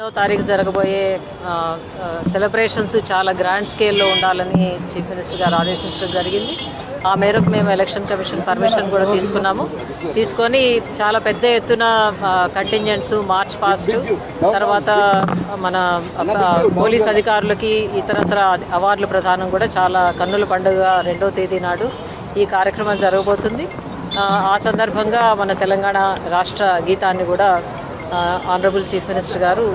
రెండవ తారీఖు జరగబోయే సెలబ్రేషన్స్ చాలా గ్రాండ్ స్కేల్లో ఉండాలని చీఫ్ మినిస్టర్ గారు ఆదేశించడం జరిగింది. ఆ మేరకు మేము ఎలక్షన్ కమిషన్ పర్మిషన్ కూడా తీసుకున్నాము. తీసుకొని చాలా పెద్ద ఎత్తున కంటింజెంట్స్ మార్చ్ పాస్ట్ తర్వాత మన పోలీస్ అధికారులకి ఇతరత్ర అవార్డులు ప్రధానం కూడా చాలా కన్నుల పండుగ రెండో తేదీ నాడు ఈ కార్యక్రమం జరగబోతుంది. ఆ సందర్భంగా మన తెలంగాణ రాష్ట్ర గీతాన్ని కూడా ఆనరబుల్ చీఫ్ మినిస్టర్ గారు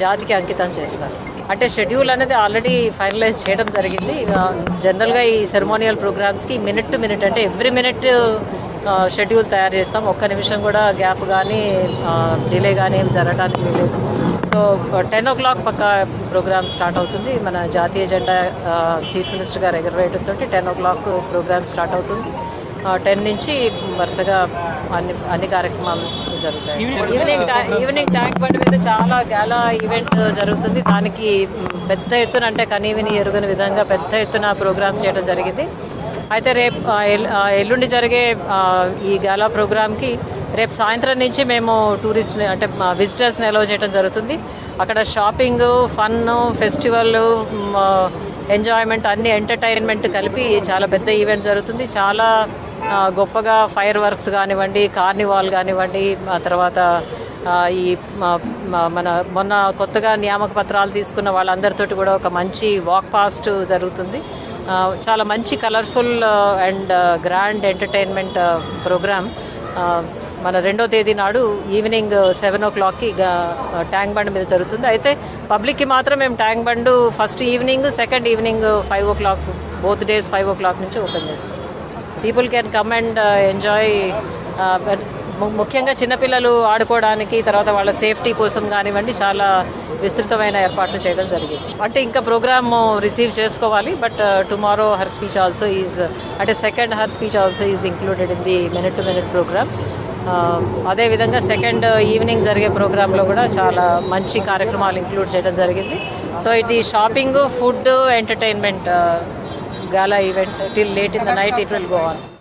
జాతికి అంకితం చేస్తారు. అంటే షెడ్యూల్ అనేది ఆల్రెడీ ఫైనలైజ్ చేయడం జరిగింది. జనరల్గా ఈ సెరమోనియల్ ప్రోగ్రామ్స్కి మినిట్ టు మినిట్ అంటే ఎవ్రీ మినిట్ షెడ్యూల్ తయారు చేస్తాం. ఒక్క నిమిషం కూడా గ్యాప్ కానీ డిలే కానీ ఏం జరగడానికి లేదు. సో టెన్ ఓ క్లాక్ పక్క ప్రోగ్రామ్ స్టార్ట్ అవుతుంది. మన జాతీయ జెండా చీఫ్ మినిస్టర్ గారు ఎగరవేయడంతో ten o'clock program start అవుతుంది. టెన్ నుంచి వరుసగా అన్ని అన్ని కార్యక్రమాలు జరుగుతాయి. ఈవినింగ్ ఈవినింగ్ ట్యాంక్ బండ్ మీద చాలా గాలా ఈవెంట్ జరుగుతుంది. దానికి పెద్ద ఎత్తున అంటే కనీవిని ఎరుగని విధంగా పెద్ద ఎత్తున ప్రోగ్రామ్స్ చేయడం జరిగింది. అయితే రేపు ఎల్లుండి జరిగే ఈ గాలా ప్రోగ్రామ్కి రేపు సాయంత్రం నుంచి మేము టూరిస్ట్ అంటే విజిటర్స్ని అలౌ చేయడం జరుగుతుంది. అక్కడ షాపింగ్ ఫన్ ఫెస్టివల్ ఎంజాయ్మెంట్ అన్ని ఎంటర్టైన్మెంట్ కలిపి చాలా పెద్ద ఈవెంట్ జరుగుతుంది. చాలా గొప్పగా ఫైర్ వర్క్స్ కానివ్వండి కార్నివాల్ కానివ్వండి ఆ తర్వాత ఈ మన మొన్న కొత్తగా నియామక పత్రాలు తీసుకున్న వాళ్ళందరితోటి కూడా ఒక మంచి వాక్ పాస్ట్ జరుగుతుంది. చాలా మంచి colourful and grand entertainment program. మన రెండో తేదీ నాడు ఈవినింగ్ సెవెన్ ఓ క్లాక్కి ట్యాంక్ బండ్ మీద జరుగుతుంది. అయితే పబ్లిక్కి మాత్రం మేము Tank Bund first evening second evening five o'clock both days five o'clock నుంచి ఓపెన్ చేస్తాం. People can come and enjoy ముఖ్యంగా చిన్నపిల్లలు ఆడుకోవడానికి తర్వాత వాళ్ళ సేఫ్టీ కోసం కానివ్వండి చాలా విస్తృతమైన ఏర్పాట్లు చేయడం జరిగింది. అంటే ఇంకా ప్రోగ్రామ్ రిసీవ్ చేసుకోవాలి but tomorrow her speech also is అంటే second her speech also is included in the minute to minute program అదేవిధంగా సెకండ్ ఈవినింగ్ జరిగే ప్రోగ్రాంలో కూడా చాలా మంచి కార్యక్రమాలు ఇంక్లూడ్ చేయడం జరిగింది. సో ఇది shopping food entertainment gala event till late in the night it will go on.